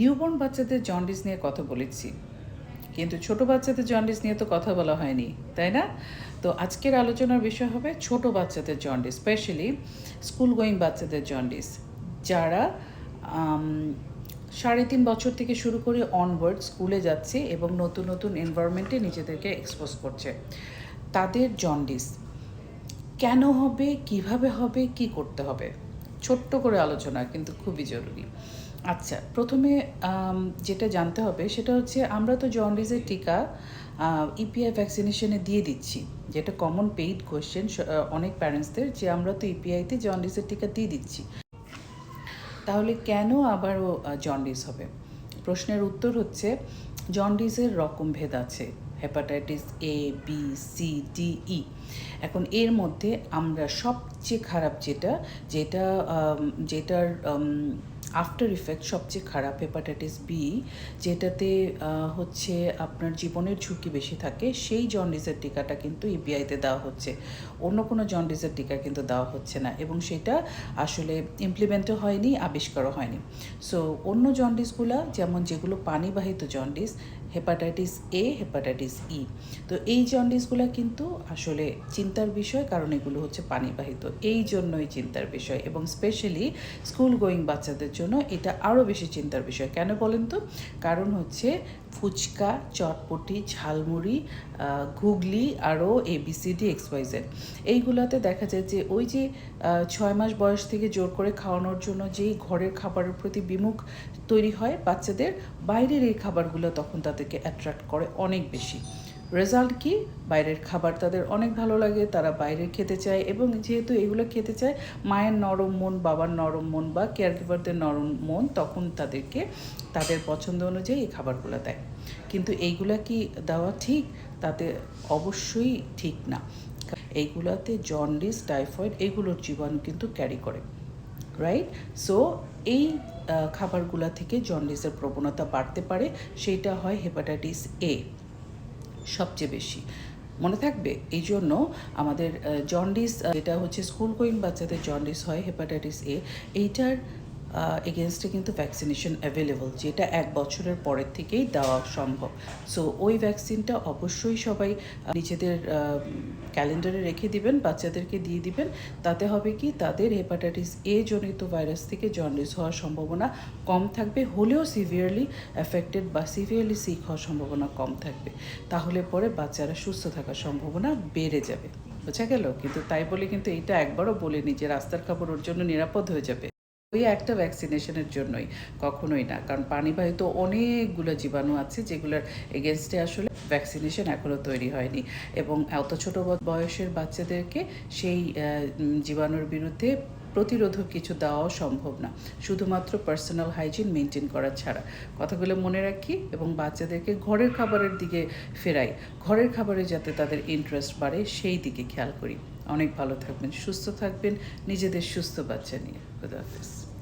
Newborn বাচ্চাদের jaundice নিয়ে কথা বলেছি। কিন্তু ছোট বাচ্চাদের জন্ডিস নিয়ে তো কথা বলা হয়নি, তাই না? তো আজকের আলোচনার বিষয় হবে ছোট বাচ্চাদের জন্ডিস স্পেশালি স্কুল গোয়িং বাচ্চাদের জন্ডিস যারা সাড়ে তিন বছর থেকে শুরু করে অনওয়ার্ড স্কুলে যাচ্ছে এবং নতুন নতুন এনভায়রনমেন্টে নিজেদেরকে এক্সপোজ করছে। তাদের জন্ডিস কেন হবে, কীভাবে হবে, কি করতে হবে? ছোট্ট করে আলোচনা, কিন্তু খুবই জরুরি। আচ্ছা প্রথমে যেটা জানতে হবে সেটা হচ্ছে আমরা তো জন্ডিসের টিকা ইপিআই ভ্যাকসিনেশনে দিয়ে দিচ্ছি। যেটা কমন পেইড কোয়েশ্চেন অনেক প্যারেন্টসদের যে আমরা তো ইপিআইতে জন্ডিসের টিকা দিয়ে দিচ্ছি। তাহলে কেন আবারও জন্ডিস হবে? প্রশ্নের উত্তর হচ্ছে জন্ডিসের রকম ভেদ আছে। Hepatitis A B C D E এখন এর মধ্যে আমরা সবচেয়ে খারাপ যেটা যেটা যেটার আফটার ইফেক্ট সবচেয়ে খারাপ হেপাটাইটিস বি যেটাতে হচ্ছে আপনার জীবনের ঝুঁকি বেশি থাকে, সেই জন্ডিসের টিকাটা কিন্তু ইপিআইতে দেওয়া হচ্ছে। অন্য কোনো জন্ডিসের টিকা কিন্তু দেওয়া হচ্ছে না এবং সেটা আসলে ইমপ্লিমেন্টও হয়নি, আবিষ্কারও হয়নি। সো অন্য জন্ডিসগুলা যেমন যেগুলো পানিবাহিত jaundice hepatitis A hepatitis E তো এই জন্ডিসগুলো কিন্তু আসলে চিন্তার বিষয়, কারণ এগুলো হচ্ছে পানিবাহিত। এই জন্যই চিন্তার বিষয় এবং স্পেশালি স্কুল গোয়িং বাচ্চাদের জন্য এটা আরও বেশি চিন্তার বিষয়। কেন বলেন তো? কারণ হচ্ছে ফুচকা, চটপটি, ঝালমুড়ি ঘুগলি আরও এবিসিডি এক্সওয়াইজেড এইগুলোতে দেখা যায় যে ওই যে ছয় মাস বয়স থেকে জোর করে খাওয়ানোর জন্য যেই ঘরের খাবারের প্রতি বিমুখ তৈরি হয় বাচ্চাদের, বাইরের এই খাবারগুলো তখন তাদেরকে অ্যাট্রাক্ট করে অনেক বেশি। রেজাল্ট কি? বাইরের খাবার তাদের অনেক ভালো লাগে, তারা বাইরে খেতে চায় এবং যেহেতু এগুলো খেতে চায়, মায়ের নরম মন, বাবার নরম মন বা কেয়ার গিভারদের নরম মন তখন তাদেরকে তাদের পছন্দ অনুযায়ী এই খাবারগুলো দেয়। কিন্তু এইগুলা কি দেওয়া ঠিক? তাতে অবশ্যই ঠিক না। এইগুলাতে জন্ডিস টাইফয়েড এগুলোর জীবাণু কিন্তু ক্যারি করে রাইট সো এই খাবারগুলা থেকে জন্ডিসের প্রবণতা বাড়তে পারে, সেইটা হয় হেপাটাইটিস এ সবচেয়ে বেশি। মনে থাকবে? এই জন্য আমাদের জন্ডিস যেটা হচ্ছে স্কুল গোয়িং বাচ্চাদের জন্ডিস হয় হেপাটাইটিস এ এইটার এগেনস্টে কিন্তু ভ্যাকসিনেশন অ্যাভেলেবল যেটা এক বছরের পরের থেকেই দেওয়া সম্ভব। সো ওই ভ্যাকসিনটা অবশ্যই সবাই নিজেদের ক্যালেন্ডারে রেখে দিবেন, বাচ্চাদেরকে দিয়ে দিবেন। তাতে হবে কি, তাদের হেপাটাইটিস এ জনিত ভাইরাস থেকে জন্ডিস হওয়ার সম্ভাবনা কম থাকবে, হলেও সিভিয়ারলি অ্যাফেক্টেড বা সিভিয়ারলি সিক হওয়ার সম্ভাবনা কম থাকবে। তাহলে পরে বাচ্চারা সুস্থ থাকার সম্ভাবনা বেড়ে যাবে। বোঝা গেল? কিন্তু তাই বলে কিন্তু এটা একবারও বলিনি যে রাস্তার খাবার ওর জন্য নিরাপদ হয়ে যাবে। ওই একটা ভ্যাকসিনেশনের জন্যই, কখনোই না। কারণ পানিবাহিত অনেকগুলো জীবাণু আছে যেগুলোর এগেনস্টে আসলে ভ্যাকসিনেশন এখনও তৈরি হয়নি এবং এত ছোট বয়সের বাচ্চাদেরকে সেই জীবাণুর বিরুদ্ধে প্রতিরোধক কিছু দেওয়াও সম্ভব না। শুধুমাত্র পার্সোনাল হাইজিন মেনটেন করা ছাড়া। কথাগুলো মনে রাখি এবং বাচ্চাদেরকে ঘরের খাবারের দিকে ফেরাই। ঘরের খাবারে যাতে তাদের ইন্টারেস্ট বাড়ে, সেই দিকে খেয়াল করি। অনেক ভালো থাকবেন, সুস্থ থাকবেন, নিজেদের সুস্থ বাচ্চা নিয়ে। খুদা হাফেজ।